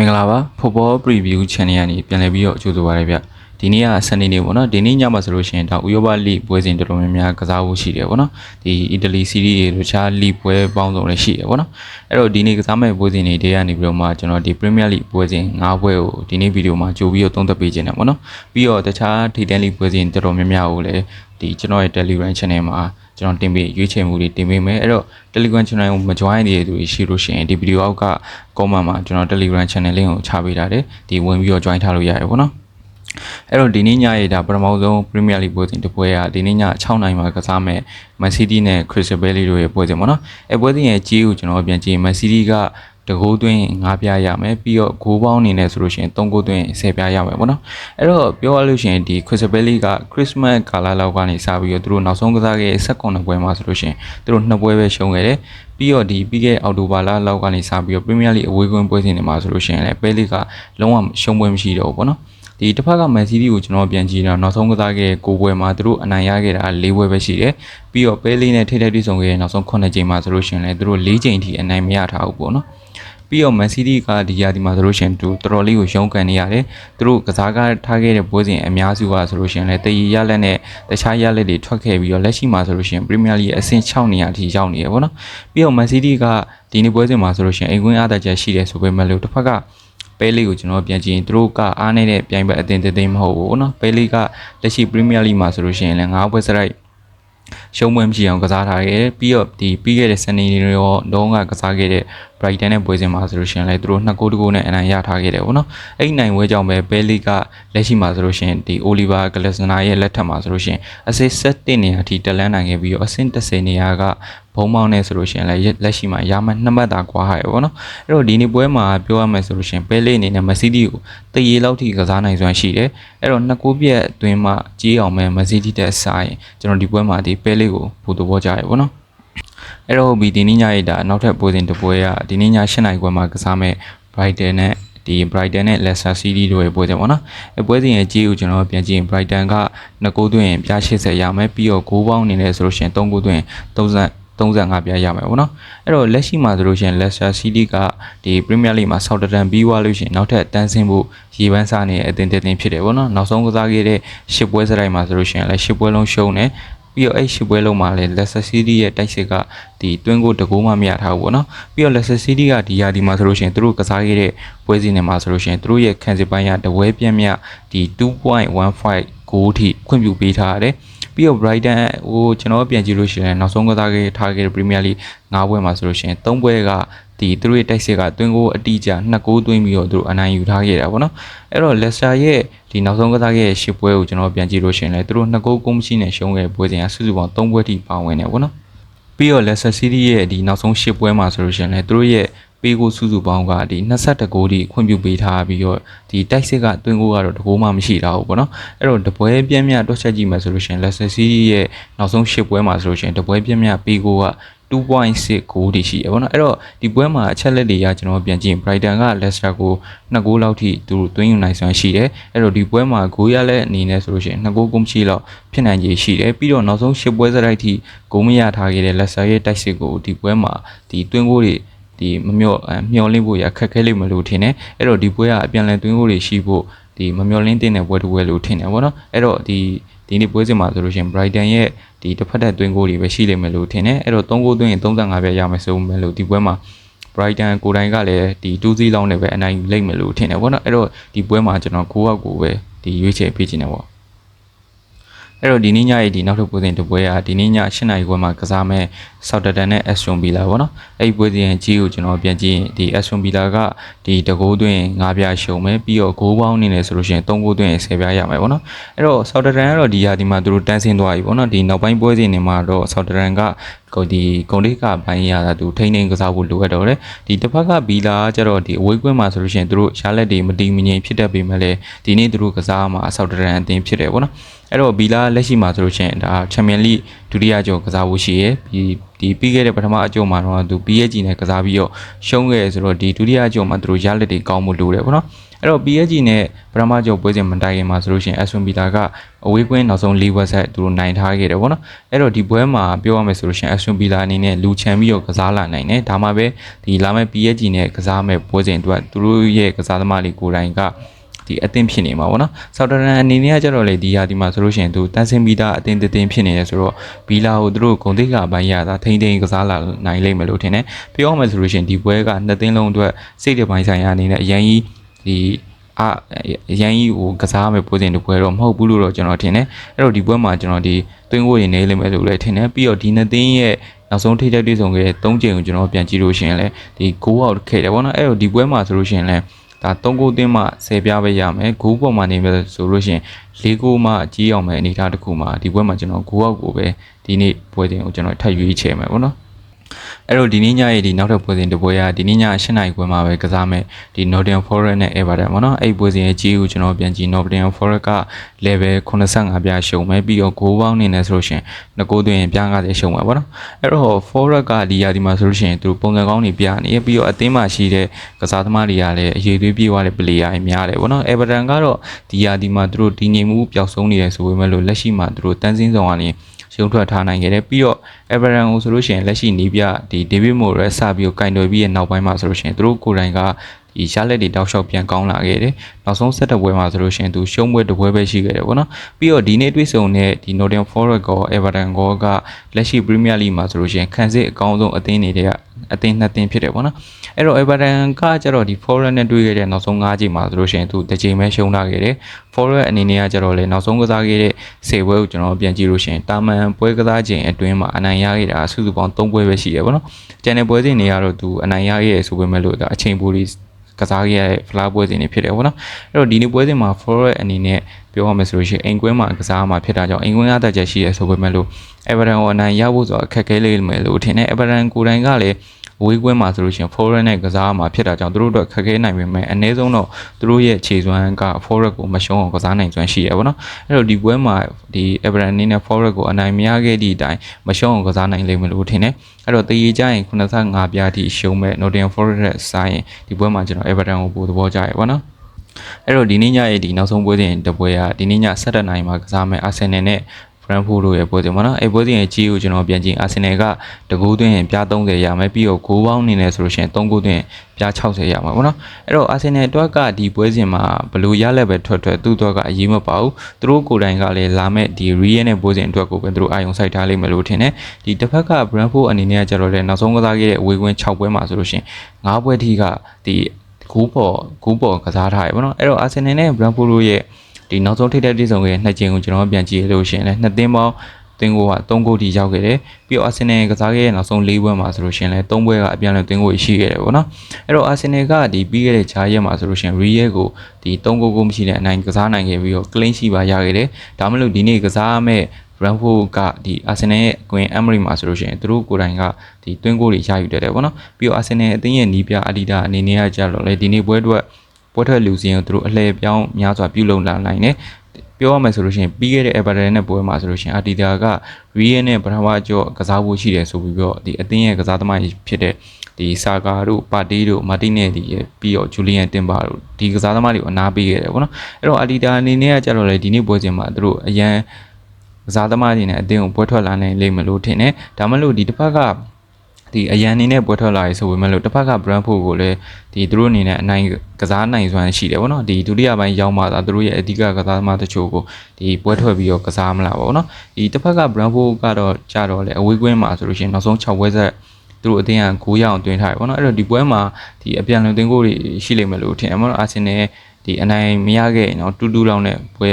မင်္ဂလာပါ Football Preview Channel ကနေပြန်လည်ပြီးတော့ကြိုဆိုပါရစေဗျ ဒီနေ့ကစနေနေ့ပေါ့နော်ဒီနေ့ညမှာဆိုလို့ရှိရင်ဒါဥရောပလိပွဲစဉ်တော်တော်များများကစားဖို့ရှိတယ်ပေါ့နော်ဒီအီတလီစီးရီးတွေတခြားလိပွဲပေါင်းစုံလည်းရှိတယ်ပေါ့နော်အဲ့တော့ဒီနေ့ကစားမဲ့ပွဲစဉ်တွေတဲကနေပြီးတော့မှကျွန်တော်ဒီ Premier League ပွဲစဉ်၅ပွဲကိုဒီနေ့ဗီဒီယိုမှာကြိုပြီးတော့သုံးသပ်ပေးခြင်းတယ်ပေါ့နော်ပြီးတော့တခြား T10 League ပွဲစဉ်တော်တော်များများကိုလည်းဒီကျွန်တော်ရဲ့ Telegram Channel မှာကျွန်တော်တင်ပေးရွေးချယ်မှုတွေတင်ပေးမယ်အဲ့တော့ Telegram Channel ကိုမ join နေတဲ့သူတွေရှိလို့ရှိရင်ဒီဗီဒီယိုအောက်က comment မှာကျွန်တော် Telegram Channel link ကိုချပေးထားတယ်ဒီဝင်ပြီးတော့ join ထားလို့ရတယ်ပေါ့နော် အဲ့တော့ဒီနေ့ညရဲ့ဒါပထမဆုံး Premier League ပွဲစဉ်တစ်ပွဲကဒီနေ့ည6နိုင်မှာကစားမဲ့ Man City နဲ့ Crystal Palace တို့ရဲ့ပွဲစဉ်ပေါ့နော်အဲ့ပွဲစဉ်ရဲ့ကြီးကိုကျွန်တော်ပြန်ကြည့် Man City ကတကိုးသွင်း9ပြားရမယ်ပြီးတော့ဂိုးပေါင်းအနေနဲ့ဆိုလို့ရှိရင်3ဂိုးသွင်း10ပြားရမယ်ပေါ့နော်အဲ့တော့ပြောရလို့ရှိရင်ဒီ Crystal Palace က Christmas ကာလလောက်ကနေစပြီးတော့သူတို့နောက်ဆုံးကစားခဲ့တဲ့16ပွဲမှာဆိုလို့ရှိရင်သူတို့နှစ်ပွဲပဲရှုံးခဲ့တယ်ပြီးတော့ဒီပြီးခဲ့အောက်တိုဘာလလောက်ကနေစပြီးတော့ Premier League အဝေးကွင်းပွဲစဉ်တွေမှာဆိုလို့ရှိရင်လည်း Palace ကလုံးဝရှုံးပွဲမရှိတော့ဘူးပေါ့နော် ဒီတစ်ဖက်က Man City ကိုကျွန်တော်ပြန်ကြည့်တော့နောက်ဆုံးကစားခဲ့တဲ့9ပွဲမှာသူတို့အနိုင်ရခဲ့တာ4ပွဲပဲရှိတယ်ပြီးတော့ Palace နဲ့ထိထိထိဆုံခဲ့တဲ့နောက်ဆုံး9ချိန်မှာဆိုလို့ရှိရင်လည်းသူတို့4ချိန်အထိအနိုင်မရထားဘူးပေါ့နော်ပြီးတော့ Man City ကဒီရာဒီမှာဆိုလို့ရှိရင်သူတော်တော်လေးကိုရုန်းကန်နေရတယ်သူတို့ကစားကားထားခဲ့တဲ့ပွဲစဉ်အများစုကဆိုလို့ရှိရင်လည်းတည်ရရလက်နဲ့တခြားရလက်တွေထွက်ခဲ့ပြီးတော့လက်ရှိမှာဆိုလို့ရှိရင် Premier League အဆင့်6နေရာထိရောက်နေရပေါ့နော်ပြီးတော့ Man City ကဒီနေ့ပွဲစဉ်မှာဆိုလို့ရှိရင်အိမ်ကွင်းအားသာချက်ရှိတယ်ဆိုပေမဲ့လို့တစ်ဖက်က ပဲလေးကိုကျွန်တော်ပြန်ကြည့်ရင်သူတို့ကအားနေတဲ့ပြိုင်ဘက်အသင်းတစ်သိမ်းမဟုတ်ဘူးเนาะပဲလေးကလက်ရှိ Premier League မှာဆိုလို့ရှိရင်လည်း၅ပွဲစရိုက်ရှုံးပွဲမရှိအောင်ကစားထားခဲ့ပြီးတော့ဒီပြီးခဲ့တဲ့စနေနေ့ရောတော့ကကစားခဲ့တဲ့ Brighton နဲ့ပွဲစဉ်မှာဆိုလို့ရှိရင်လည်းသူတို့နှစ်ဂိုးတဂိုးနဲ့အနိုင်ရထားခဲ့တယ်ပေါ့နော်အဲ့ဒီနိုင်ပွဲကြောင့်ပဲ Bailey ကလက်ရှိမှာဆိုလို့ရှိရင်ဒီ Oliver Glasner ရဲ့လက်ထက်မှာဆိုလို့ရှိရင်အစစ်7နေရာထိတက်လန်းနိုင်ခဲ့ပြီးတော့အဆင့်30နေရာကဘုံမောင်းနေဆိုလို့ရှိရင်လည်းလက်ရှိမှာရာမနှစ်မှတ်သာကွာဟာရပေါ့နော်အဲ့တော့ဒီနေ့ပွဲမှာပြောရမယ်ဆိုလို့ရှိရင် Bailey အနေနဲ့ Man City ကိုတရေလောက်ထိကစားနိုင်စွမ်းရှိတယ်အဲ့တော့နှစ်ကိုပြက်အတွင်းမှာကြီးအောင်မဲ့ Man City တက်ဆိုင်ကျွန်တော်ဒီပွဲမှာဒီ Bailey ကိုပို့တော့ကြရပေါ့နော် အဲ့တော့ဘီဒီနေ့ညရဲ့ဒါနောက်ထပ်ပွဲစဉ်တစ်ပွဲကဒီနေ့ည7နိုင်ပွဲမှာကစားမဲ့ Brighton နဲ့ဒီ Brighton နဲ့ Leicester City တို့ရဲ့ပွဲတယ်ပေါ့နော်အဲပွဲစဉ်ရဲ့ကြီးကိုကျွန်တော်ပြန်ကြည့်ရင် Brighton က2ဂိုးသွင်းရင်ပြ80ရမယ်ပြီးတော့ဂိုးပေါင်းအနေနဲ့ဆိုလို့ရှိရင်3ဂိုးသွင်း30 35ပြားရမယ်ပေါ့နော်အဲ့တော့လက်ရှိမှာဆိုလို့ရှိရင် Leicester City ကဒီ Premier League မှာ Southampton ပြီးသွားလို့ရှိရင်နောက်ထပ်တန်းဆင်းဖို့ရေပန်းစားနေတဲ့အသင်းတစ်သင်းဖြစ်တယ်ပေါ့နော်နောက်ဆုံးကစားခဲ့တဲ့10ပွဲစရိုက်မှာဆိုလို့ရှိရင်လည်း10ပွဲလုံးရှုံးတယ် ပြီးတော့အဲ့ရှစ်ပွဲလုံးမှာလည်း Leicester City ရဲ့တိုက်စစ်ကဒီတွင်းကိုတကိုးမှမရထားဘူးပေါ့နော်ပြီးတော့ Leicester City ကဒီရာဒီမှာဆိုလို့ရှိရင်သူတို့ကစားခဲ့တဲ့ပွဲစဉ်တွေမှာဆိုလို့ရှိရင်သူတို့ရဲ့ခံစစ်ပိုင်းကတပွဲပြက်မြဒီ2.15ဂိုးထိခွင့်ပြုပေးထားရတယ်ပြီးတော့ Brighton ဟိုကျွန်တော်ပြန်ကြည့်လို့ရှိရင်နောက်ဆုံးကစားခဲ့ထားခဲ့တဲ့ Premier League ၅ပွဲမှာဆိုလို့ရှိရင်၃ပွဲက ဒီသူတို့ရဲ့တိုက်စစ်ကတွင်းကိုအတိအကျနှစ်ကိုးသွင်းပြီးတော့သူတို့အနိုင်ယူထားခဲ့တာပေါ့နော်အဲ့တော့ Leicester ရဲ့ဒီနောက်ဆုံးကစားခဲ့တဲ့ရှစ်ပွဲကိုကျွန်တော်ပြန်ကြည့်လို့ရှိရင်လည်းသူတို့နှစ်ကိုးကုန်းမရှိနဲ့ရှုံးခဲ့တဲ့ပွဲစဉ်ကစုစုပေါင်း၃ပွဲထိပါဝင်နေပေါ့နော်ပြီးတော့ Leicester City ရဲ့ဒီနောက်ဆုံးရှစ်ပွဲမှာဆိုလို့ရှိရင်လည်းသူတို့ရဲ့ပေးကိုစုစုပေါင်းကဒီ22ဂိုးထိခွင့်ပြုပေးထားပြီးတော့ဒီတိုက်စစ်ကတွင်းကိုကတော့တကိုးမှမရှိတာဘူးပေါ့နော်အဲ့တော့တပွဲပြင်းပြတွက်ချက်ကြည့်မယ်ဆိုလို့ရှိရင် Leicester City ရဲ့နောက်ဆုံးရှစ်ပွဲမှာဆိုလို့ရှိရင်တပွဲပြင်းပြပေးကိုက 2.6ဂိုးတည်ရှိရပါတော့အဲ့တော့ဒီပွဲမှာအချက်လက်တွေကကျွန်တော်ပြန်ကြည့် Brighton က Leicester ကို2ဂိုးလောက်ထိသူတို့သွင်းယူနိုင်စွမ်းရှိတယ်အဲ့တော့ဒီပွဲမှာဂိုးရလက်အနေနဲ့ဆိုလို့ရှိရင်2ဂိုးကုန်ချီလောက်ဖြစ်နိုင်ခြေရှိတယ်ပြီးတော့နောက်ဆုံး10ပွဲစရိုက်ထိဂိုးမရထားခဲ့တဲ့ Leicester ရဲ့တိုက်စစ်ကိုဒီပွဲမှာဒီသွင်းဂိုးတွေဒီမမျော့မျောလင်းဖို့ရခက်ခဲလိမ့်မလို့ထင်တယ်အဲ့တော့ဒီပွဲကအပြန်လည်သွင်းဂိုးတွေရှိဖို့ဒီမမျောလင်းတဲ့ပွဲတစ်ပွဲလို့ထင်တယ်ဗောနော်အဲ့တော့ဒီဒီနေ့ပွဲစဉ်မှာဆိုလို့ရှိရင် Brighton ရဲ့ ဒီတစ်ဖက်သက်သွင်းဂိုးတွေပဲရှိလိမ့်မယ်လို့ထင်တယ်အဲ့တော့3ဂိုးသွင်းရင်35ပြရမယ်ဆိုမယ်လို့ဒီပွဲမှာ Brighton ကိုယ်တိုင်ကလည်းဒီ2စီးလောက်နဲ့ပဲအနိုင်ယူလိမ့်မယ်လို့ထင်တယ်ဗောနော်အဲ့တော့ဒီပွဲမှာကျွန်တော်ကိုယ့်အကူပဲဒီရွေးချယ်ပေးခြင်းတယ်ဗော အဲ့တော့ဒီနေ့ညရဲ့ဒီနောက်ထပ်ပွဲစဉ်တစ်ပွဲကဒီနေ့ည8နာရီခွဲမှာကစားမဲ့ Southampton နဲ့ Aston Villa ပေါ့နော်အဲ့ဒီပွဲစဉ်ကြီးကိုကျွန်တော်ပြန်ကြည့်ရင်ဒီ Aston Villa ကဒီတကိုးသွင်း9ပြားရှုံမယ်ပြီးတော့ဂိုးပေါင်းနေတယ်ဆိုလို့ရှိရင်3ဂိုးသွင်း10ပြားရမယ်ပေါ့နော်အဲ့တော့ Southampton ကတော့ဒီဟာဒီမှာသူတို့တန်းဆင်းသွားပြီပေါ့နော်ဒီနောက်ပိုင်းပွဲစဉ်တွေမှာတော့ Southampton ကကိုဒီဂုံတိကပိုင်းရတာသူထိန်းထိန်းကစားဖို့လိုအပ်တော့တယ်ဒီတစ်ဖက်ကဘီလာကျတော့ဒီအဝေးကွင်းမှာဆိုလို့ရှိရင်သူတို့ရှားလက်တွေမတီးမငြိမ်ဖြစ်တတ်ပေမဲ့လည်းဒီနေ့သူတို့ကစားမှာ Southampton အသင်းဖြစ်တယ်ပေါ့နော်အဲ့တော့ဘီလာလက်ရှိမှာဆိုလို့ရှိရင်ဒါချန်ပီယံလိဒုတိယကျော်ကစားဖို့ရှိရယ်ပြီးဒီပြီးခဲ့တဲ့ပထမအကြိုမှာတော့သူ PSG နဲ့ကစားပြီးတော့ရှုံးခဲ့ဆိုတော့ဒီဒုတိယအကြိုမှာသူတို့ရလက်တွေကောင်းမှုလိုတယ်ပေါ့နော် အဲ့တော့ PSG နဲ့ပရမကျော်ပွဲစဉ်မတိုင်ခင်မှာဆိုလို့ရှိရင် Aston Villa ကအဝေးကွင်းနောက်ဆုံး၄ဝက်ဆက်သူတို့နိုင်ထားခဲ့တယ်ပေါ့နော်အဲ့တော့ဒီပွဲမှာပြောရမယ်ဆိုလို့ရှိရင် Aston Villa အနေနဲ့လူချန်ပြီးတော့ကစားလာနိုင်တယ်ဒါမှပဲဒီလာမယ့် PSG နဲ့ကစားမဲ့ပွဲစဉ်အတွက်သူတို့ရဲ့ကစားသမားတွေကိုယ်တိုင်ကဒီအသင်းဖြစ်နေမှာပေါ့နော်ဆောက်တရန်အနေနဲ့ကကြတော့လေဒီဟာဒီမှာဆိုလို့ရှိရင်သူတန်းစင်ပြီးသားအသင်းတစ်သင်းဖြစ်နေတယ်ဆိုတော့ဘီလာကိုသူတို့ဂုံတိတ်ကအပိုင်းရတာထိမ့်ထိမ့်ကစားလာနိုင်လိမ့်မယ်လို့ထင်တယ်ပြောရမယ်ဆိုလို့ရှိရင်ဒီပွဲကနှစ်သင်းလုံးအတွက်စိတ်တပိုင်းဆိုင်ရာအနေနဲ့အရင်ကြီး ဒီအာအရန်ကြီးဟိုကစားမယ်ပွဲစဉ်တစ်ပွဲတော့မဟုတ်ဘူးလို့တော့ကျွန်တော်ထင်တယ်အဲ့တော့ဒီပွဲမှာကျွန်တော်ဒီသွင်းကိုရနေလိမ့်မယ်လို့လည်းထင်တယ်ပြီးတော့ဒီနှစ်သင်းရဲ့နောက်ဆုံးထိပ်တိုက်တွေ့ဆုံခဲ့တဲ့၃ချိန်ကိုကျွန်တော်ပြန်ကြည့်လို့ရှိရင်လည်းဒီ6 out ခဲ့တယ်ဗောနော်အဲ့တော့ဒီပွဲမှာဆိုလို့ရှိရင်လည်းဒါ3ဂိုးသင်းမှ10ပြားပဲရမယ်ဂိုးပေါ်မှာနေမယ်ဆိုလို့ရှိရင်၄ဂိုးမှကြီးအောင်မယ်အနေထားတစ်ခုမှာဒီပွဲမှာကျွန်တော်9အောက်ကိုပဲဒီနေ့ပွဲတင်ကိုကျွန်တော်ထပ်ရွေးချယ်မယ်ဗောနော် အဲ့တော့ဒီနေ့ညရဲ့ဒီနောက်ထပ်ပွဲစဉ်တစ်ပွဲကဒီနေ့ည8နာရီခွဲမှာပဲကစားမယ်ဒီ Nottingham Forest နဲ့ Everton ပေါ့နော်အဲ့ပွဲစဉ်ရဲ့ကြီးကိုကျွန်တော်ပြန်ကြည့် Nottingham Forest က level 85ပြရှုံမယ်ပြီးတော့ဂိုးပေါင်းနေနေဆိုလို့ရှိရင်ငကိုးသွင်းပြား90ရှုံမယ်ပေါ့နော်အဲ့တော့ Forest ကဒီရာဒီမှာဆိုလို့ရှိရင်သူပုံစံကောင်းတွေပြနေပြီးတော့အသင်းမှာရှိတဲ့ကစားသမားတွေကလည်းအရေးသွေးပြေးသွားတဲ့ player တွေများတယ်ပေါ့နော် Everton ကတော့ဒီရာဒီမှာသူတို့တည်ငြိမ်မှုပျောက်ဆုံးနေတယ်ဆိုပေမဲ့လို့လက်ရှိမှာသူတို့တန်းစင်းဆောင်ကနေ ရုံထွက်ထားနိုင်ခဲ့တယ်ပြီးတော့ Everton ကိုဆိုလို့ရှိရင်လက်ရှိနီးပြဒီ David Moyes စပြီးကင်တွယ်ပြီးရဲ့နောက်ပိုင်းမှာဆိုလို့ရှိရင်သူတို့ကိုယ်တိုင်ကဒီရှားလက်တွေတောက်လျှောက်ပြန်ကောင်းလာခဲ့တယ်။ နောက်ဆုံးဆက်တဲ့ပွဲမှာဆိုလို့ရှိရင်သူရှုံးပွဲတစ်ပွဲပဲရှိခဲ့တယ်ပေါ့နော်။ပြီးတော့ဒီနေ့တွေ့ဆုံတဲ့ဒီ Nottingham Forest ကော Everton ကောကလက်ရှိ Premier League မှာဆိုလို့ရှိရင်ခံစစ်အကောင်းဆုံးအသင်းတွေတွေကအသင်းနှစ်သင်းဖြစ်တယ်ပေါ့နော်။အဲ့တော့ Everton ကကျတော့ဒီ Forest နဲ့တွေ့ခဲ့တဲ့နောက်ဆုံး၅ချိန်မှာဆိုလို့ရှိရင်သူတစ်ချိန်ပဲရှုံးလာခဲ့တယ်။ Forest အနေနဲ့ကကျတော့လေနောက်ဆုံးကစားခဲ့တဲ့10ပွဲကိုကျွန်တော်ပြန်ကြည့်လို့ရှိရင်တာမန်ပွဲကစားချိန်အတွင်းမှာအနိုင်ရခဲ့တာစုစုပေါင်း3ပွဲပဲရှိတယ်ပေါ့နော်။ကျန်တဲ့ပွဲစဉ်တွေကတော့သူအနိုင်ရခဲ့ရဆိုပေမဲ့လို့ဒါအချိန်ပိုလေး ကစားခဲ့ရတဲ့ဖလားပွဲစဉ်တွေဖြစ်တယ်ပေါ့နော်အဲ့တော့ဒီနေ့ပွဲစဉ်မှာ forward အနေနဲ့ပြောရမယ်ဆိုလို့ရှိရင်အိမ်ကွင်းမှာကစားမှာဖြစ်တာကြောင့်အိမ်ကွင်းရတဲ့ချက်ရှိရဆိုပေမဲ့လို့ Everton ကိုအနိုင်ရဖို့ဆိုတော့အခက်ခဲလေးမယ်လို့ထင်တယ် Everton ကိုယ်တိုင်ကလည်း ဝေးကွင်းမှာဆိုလို့ရှိရင် forward နဲ့ကစားမှာဖြစ်တာကြောင့်သူတို့တို့ခက်ခဲနိုင်ပေမဲ့အနည်းဆုံးတော့သူတို့ရဲ့ခြေစွမ်းက forward ကိုမရှုံးအောင်ကစားနိုင်စွမ်းရှိရပါတော့အဲ့တော့ဒီပွဲမှာဒီ Everton အနေနဲ့ forward ကိုအနိုင်မရခဲ့သည့်အတိုင်းမရှုံးအောင်ကစားနိုင်လိမ့်မယ်လို့ထင်တယ်အဲ့တော့တည်ရကြရင်85ပြားထိရှုံးမဲ့ Nottingham Forest နဲ့ဆိုင်ရင်ဒီပွဲမှာကျွန်တော် Everton ကိုပိုသဘောကျရပါတော့အဲ့တော့ဒီနေ့ညရဲ့ဒီနောက်ဆုံးပွဲစဉ်တပွဲကဒီနေ့ည7:00နာရီမှာကစားမယ် Arsenal နဲ့ Brentford တို့ရဲ့ပွဲစဉ်ပေါ့နော်အဲ့ပွဲစဉ်ရဲ့ကြီးကိုကျွန်တော်ပြန်ကြည့် Arsenal ကတကူးသွင်းရင်ပြား30ရမယ်ပြီးတော့ဂိုးပေါင်းနေနေဆိုလို့ရှိရင်3ဂိုးသွင်းပြား60ရမှာပေါ့နော်အဲ့တော့ Arsenal အတွက်ကဒီပွဲစဉ်မှာဘယ်လိုရလက်ပဲထွက်ထွက်သူ့အတွက်ကအရေးမပါဘူးသူတို့ကိုယ်တိုင်ကလည်းလာမဲ့ဒီ Real နဲ့ပွဲစဉ်အတွက်ကိုပဲသူတို့အာရုံစိုက်ထားလိမ့်မယ်လို့ထင်တယ်ဒီတစ်ဖက်က Brentford အနေနဲ့ကကြတော့လေနောက်ဆုံးကစားခဲ့တဲ့အဝေးကွင်း6ပွဲမှာဆိုလို့ရှိရင်9ပွဲထိကဒီဂိုးပေါ်ဂိုးပေါ်ကစားထားရပေါ့နော်အဲ့တော့ Arsenal နဲ့ Brentford တို့ရဲ့ ဒီနောက်ဆုံးထိပ်တဲ့ပြည်ဆောင်ရဲ့နှစ်ချိန်ကိုကျွန်တော်ပြန်ကြည့်ရလို့ရှိရင်လည်းနှစ်သင်းပေါင်းသင်းကိုက3ဂိုးထိရောက်ခဲ့တယ်ပြီးတော့ Arsenal ကစားခဲ့တဲ့နောက်ဆုံး၄ပွဲမှာဆိုလို့ရှိရင်လည်း3ပွဲကအပြန်အလှန်သင်းကိုရှိခဲ့တယ်ပေါ့နော်အဲ့တော့ Arsenal ကဒီပြီးခဲ့တဲ့ဂျားရက်မှာဆိုလို့ရှိရင် Real ကိုဒီ3ဂိုးကိုမရှိတဲ့အနိုင်ကစားနိုင်ခဲ့ပြီးတော့ clean sheet ပါရခဲ့တယ်ဒါမှမဟုတ်ဒီနေ့ကစားမဲ့ Brentford ကဒီ Arsenal ရဲ့အကွင် Emery မှာဆိုလို့ရှိရင်သူတို့ကိုယ်တိုင်ကဒီတွင်းကိုတွေရယူတယ်တယ်ပေါ့နော်ပြီးတော့ Arsenal အသင်းရဲ့နီးပြ Adidas အနေနဲ့ကကြတော့လေဒီနေ့ပွဲအတွက် ပွဲထွက်လူစင်းကိုသူတို့အလှည့်ပြောင်းများစွာပြုလုပ်လာနိုင်တယ်ပြောရမယ်ဆိုလို့ရှိရင်ပြီးခဲ့တဲ့ Everton နဲ့ပွဲမှာဆိုလို့ရှိရင် Adidas က Real နဲ့ပထမကြော့ကစားဖို့ရှိတယ်ဆိုပြီးတော့ဒီအသင်းရဲ့ကစားသမားကြီးဖြစ်တဲ့ဒီဆာကာတို့ပါတီတို့မာတီနယ်ဒီပြီးတော့ဂျူလီယန်တင်ပါတို့ဒီကစားသမားတွေကိုအနာပေးခဲ့တယ်ပေါ့နော်အဲ့တော့ Adidas အနေနဲ့ကကြတော့လေဒီနေ့ပွဲစဉ်မှာသူတို့အရန်ကစားသမားတွေနဲ့အသင်းကိုပွဲထွက်လာနိုင်လိမ့်မလို့ထင်တယ်ဒါမှမဟုတ်ဒီတစ်ဖက်က ဒီအရန်အနေနဲ့ပွဲထွက်လာရေးဆိုပေမဲ့လို့တစ်ဖက်က Brentford ကိုလည်းဒီသူတို့အနေနဲ့အနိုင်ကစားနိုင်စွမ်းရှိတယ်ဗောနော်ဒီဒုတိယပိုင်းရောက်မှသာသူတို့ရဲ့အဓိကကစားသမားတချို့ကိုဒီပွဲထွက်ပြီးတော့ကစားမလားဗောနော်ဒီတစ်ဖက်က Brentford ကတော့ကြတော့လေအဝေးကွင်းမှာဆိုလို့ရှိရင်နောက်ဆုံး6ပွဲဆက်သူတို့အတင်းက9ရအောင်တွင်းထားတယ်ဗောနော်အဲ့တော့ဒီပွဲမှာဒီအပြန်လွန်သွင်းကိုတွေရှိလိမ့်မယ်လို့ထင်တယ်ဗောနော်အာဆင်နယ်ဒီအနိုင်မရခဲ့ရင်တော့တူတူလောက်နဲ့ပွဲ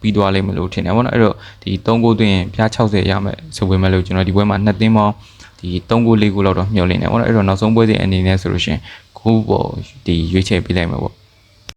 ပြီးသွားလိမ့်မယ်လို့ထင်တယ်ဗောနော်အဲ့တော့ဒီ3ဂိုးသွင်းရင်ပြား60ရမယ်ဆိုပေမဲ့လို့ကျွန်တော်ဒီပွဲမှာ2သင်းပေါင်း ဒီ3ဂိုး4ဂိုးလောက်တော့မျှော်လင့်နေဗောနော်အဲ့တော့နောက်ဆုံးပွဲစဉ်အနေနဲ့ဆိုလို့ရှိရင်ခုပေါ်ဒီရွေးချယ်ပေးလိုက်မှာပေါ့